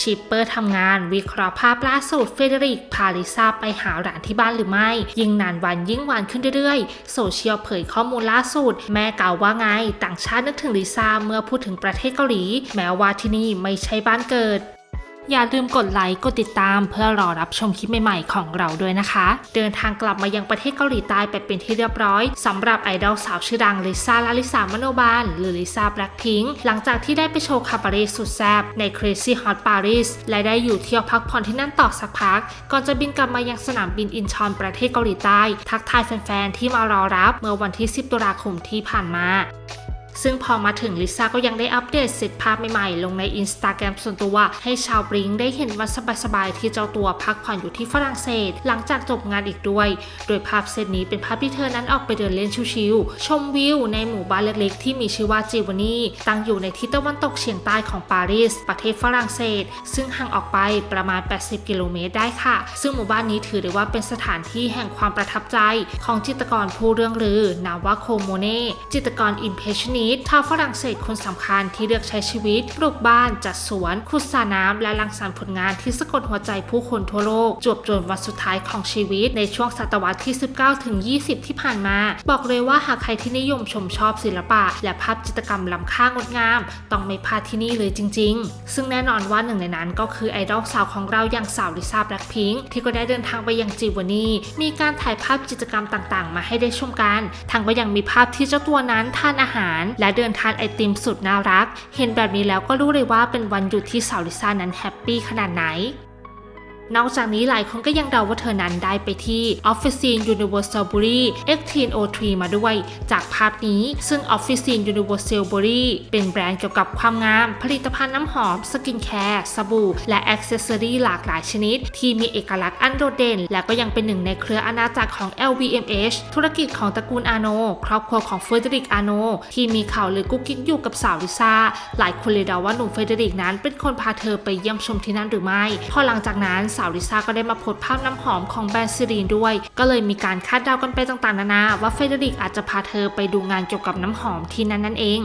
ชิปเปอร์ทำงานวิเคราะห์ภาพล่าสุดเฟเดริกพาลิซาไปหาหลานที่บ้านหรือไม่ ยิ่งนานวันยิ่งหวานขึ้นเรื่อยๆ โซเชียลเผยข้อมูลล่าสุด แม่กล่าวว่าไง ต่างชาตินึกถึงลิซาเมื่อพูดถึงประเทศเกาหลี แม้ว่าที่นี่ไม่ใช่บ้านเกิด อย่าลืมกดไลค์ กดติดตาม เพื่อรอรับชมคลิปใหม่ๆ ของเราด้วยนะคะ เดินทางกลับมายังประเทศเกาหลีใต้ไปเป็นที่เรียบร้อยสำหรับไอดอลสาวชื่อดังลิซ่าลาลิสามโนบาลหรือลิซ่าแบล็คพิงค์หลังจากที่ได้ไปโชว์คาบาเร่สุดแซ่บใน Crazy Hot Paris และได้อยู่เที่ยวพักผ่อนที่นั่นต่อสักพัก ก่อนจะบินกลับมายังสนามบินอินชอนประเทศเกาหลีใต้ ทักทายแฟนๆที่มารอรับเมื่อวันที่ 10 ตุลาคมที่ผ่านมา ซึ่งพอมาถึงลิซ่าก็ยังได้อัปเดตเซตภาพใหม่ๆ ลงในอินสตาแกรมส่วนตัวให้ชาวบริงได้เห็นวันสบายๆที่เจ้าตัวพักผ่อนอยู่ที่ฝรั่งเศส หลังจากจบงานอีกด้วย โดยภาพเซตนี้เป็นภาพที่เธอนั้นออกไปเดินเล่นชิวๆชมวิวในหมู่บ้านเล็กๆ ที่มีชื่อว่าจิวานีตั้งอยู่ในทิศตะวันตกเฉียงใต้ของปารีส ประเทศฝรั่งเศส ซึ่งห่างออกไปประมาณ 80 กิโลเมตรได้ค่ะ ซึ่งหมู่บ้านนี้ถือได้ว่าเป็นสถานที่แห่งความประทับใจ ของจิตรกรผู้เรื่องลือนาวาโคโมเน่จิตรกรอิมเพรสชันนิสชาวฝรั่งเศสคนสำคัญที่เลือกใช้ชีวิตปลูกบ้าน จัดสวน ขุดสระน้ำและรังสรรค์ผลงานที่สะกดหัวใจผู้คนทั่วโลก จวบจนวันสุดท้ายของชีวิตในช่วงศตวรรษที่ 19ถึง20 ที่ผ่านมา บอกเลยว่าหากใครที่นิยมชมชอบศิลปะ และภาพจิตรกรรมล้ำค่างดงาม ต้องไม่พลาดที่นี่เลยจริง ๆ ซึ่งแน่นอนว่าหนึ่งในนั้นก็คือไอดอลสาวของเราอย่างสาวลิซ่าแบล็คพิงค์ที่ก็ได้เดินทางไปยังจิวานีมีการถ่ายภาพกิจกรรมต่างๆ มาให้ได้ชมกัน ทั้งก็ยังมีภาพที่เจ้าตัวนั้นทานอาหารและเดินทานไอติมสุดน่ารัก เห็นแบบนี้แล้วก็รู้เลยว่าเป็นวันหยุดที่สาวลิซ่านั้นแฮปปี้ขนาดไหน นอกจากนี้หลายคนก็ยังเดาว่าเธอนั้นได้ไปที่ Officine Universal Bury X1003 มาด้วย จากภาพนี้ซึ่ง Officine Universal Bury เป็นแบรนด์เกี่ยวกับความงาม ผลิตภัณฑ์น้ำหอม สกินแคร์ สบู่ และอ c เซสซอรี่หลากหลายชนิด ที่มีเอกลักษณ์อันโดดเด่น และก็ยังเป็นหนึ่งในเครืออาณาจักรของ LVMH ธุรกิจของตระกูลอาโน ครอบครัวของเฟเดริกอาโน ที่มีข่าวลือกุ๊กกิ๊กอยู่กับสาวลิซ่า หลายคนเลยเดาว่าหนุ่มเฟเดริกนั้นเป็นคนพาเธอไปเยี่ยมชมที่นั่นหรือไม่ พอหลังจากนั้นสาวลิซ่าก็ได้มาโพสภาพน้ำหอมของแบรนด์ซิรีนด้วย ก็เลยมีการคาดเดากันไปต่างๆนานาว่าเฟเดริกอาจจะพาเธอไปดูงานเกี่ยวกับน้ำหอมที่นั่นนั่นเอง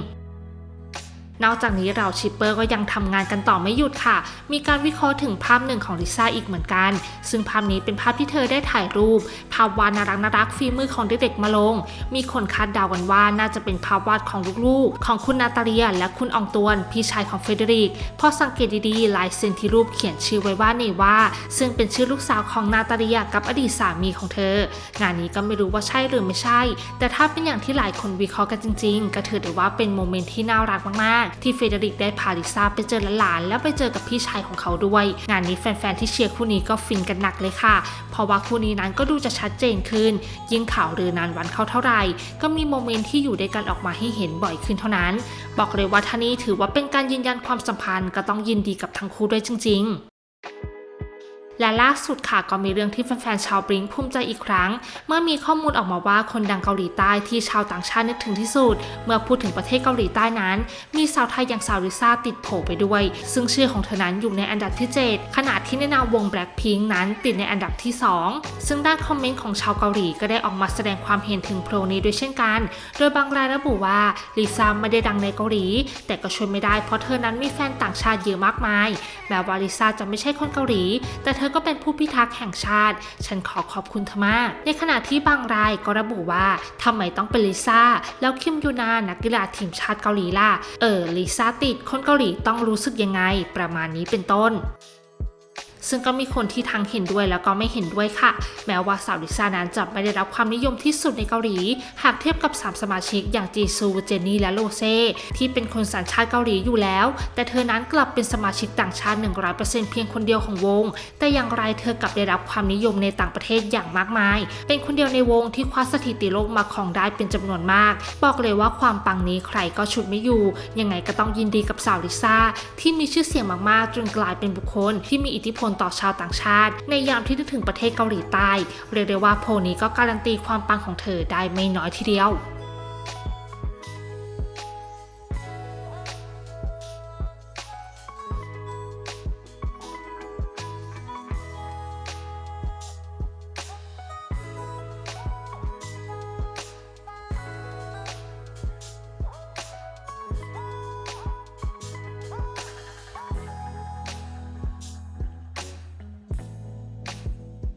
นอกจากนี้เราชิปเปอร์ก็ยังทำงานกันต่อไม่หยุดค่ะ มีการวิเคราะห์ถึงภาพหนึ่งของลิซ่าอีกเหมือนกัน ซึ่งภาพนี้เป็นภาพที่เธอได้ถ่ายรูป ภาพวาดน่ารักน่ารักฝีมือของเด็กๆมาลง มีคนคาดเดากันว่าน่าจะเป็นภาพวาดของลูกๆ ของคุณนาตาเลียและคุณอองตวน พี่ชายของเฟเดริก พอสังเกตดีๆลายเซ็นที่รูปเขียนชื่อไว้ว่าเนว่า ซึ่งเป็นชื่อลูกสาวของนาตาเลียกับอดีตสามีของเธอ งานนี้ก็ไม่รู้ว่าใช่หรือไม่ใช่ แต่ถ้าเป็นอย่างที่หลายคนวิเคราะห์กันจริง ๆ ก็ถือได้ว่าเป็นโมเมนต์ที่น่ารักมากๆที่เฟเดริกได้พาลิซ่าไปเจอหลานแล้วไปเจอกับพี่ชายของเขาด้วย งานนี้แฟนๆที่เชียร์คู่นี้ก็ฟินกันหนักเลยค่ะ เพราะว่าคู่นี้นั้นก็ดูจะชัดเจนขึ้น ยิ่งข่าวรือนานวันเข้าเท่าไหร่ ก็มีโมเมนต์ที่อยู่ด้วยกันออกมาให้เห็นบ่อยขึ้นเท่านั้น บอกเลยว่าท่านี้ถือว่าเป็นการยืนยันความสัมพันธ์ก็ต้องยินดีกับทั้งคู่ด้วยจริง ๆ และล่าสุดค่ะก็มีเรื่องที่แฟนๆชาวบริงภูมิใจอีกครั้ง เมื่อมีข้อมูลออกมาว่าคนดังเกาหลีใต้ที่ชาวต่างชาตินึกถึงที่สุด เมื่อพูดถึงประเทศเกาหลีใต้นั้น มีสาวไทยอย่างสาวลิซ่าติดโผไปด้วย ซึ่งชื่อของเธอนั้นอยู่ในอันดับที่ 7 ขณะที่ในนามวง Blackpink นั้นติดในอันดับที่ 2 ซึ่งด้านคอมเมนต์ของชาวเกาหลีก็ได้ออกมาแสดงความเห็นถึงโพลนี้ด้วยเช่นกัน โดยบางรายระบุว่าลิซ่าไม่ได้ดังในเกาหลี แต่ก็ช่วยไม่ได้เพราะเธอนั้นมีแฟนต่างชาติเยอะมากมาย แม้ว่าลิซ่าจะไม่ใช่คนเกาหลี แต่เธอก็เป็นผู้พิทักษ์แห่งชาติ ฉันขอขอบคุณเธอมาก ในขณะที่บางรายก็ระบุว่าทำไมต้องเป็นลิซ่า แล้วคิมยูนานักกีฬาทีมชาติเกาหลีล่ะ เออลิซ่าติดคนเกาหลีต้องรู้สึกยังไง ประมาณนี้เป็นต้น ซึ่งก็มีคนที่ทั้งเห็นด้วยแล้วก็ไม่เห็นด้วยค่ะ แม้ว่าสาวลิซ่านั้นจะไม่ได้รับความนิยมที่สุดในเกาหลี หากเทียบกับ 3 สมาชิกอย่างจีซู เจนนี่ และโลเซที่เป็นคนสัญชาติเกาหลีอยู่แล้ว แต่เธอนั้นกลับเป็นสมาชิกต่างชาติ 100%เพียงคนเดียวของวง แต่อย่างไรเธอกลับได้รับความนิยมในต่างประเทศอย่างมากมาย เป็นคนเดียวในวงที่คว้าสถิติโลกมาครองได้เป็นจำนวนมาก บอกเลยว่าความปังนี้ใครก็ฉุดไม่อยู่ ยังไงก็ต้องยินดีกับสาวลิซ่าที่มีชื่อเสียงมากๆ จนกลายเป็นบุคคลที่มีอิทธิพลต่อชาวต่างชาติ ในยามที่นึกถึงประเทศเกาหลีใต้ เรียกได้ว่าโพนี้ก็การันตีความปังของเธอได้ไม่น้อยทีเดียว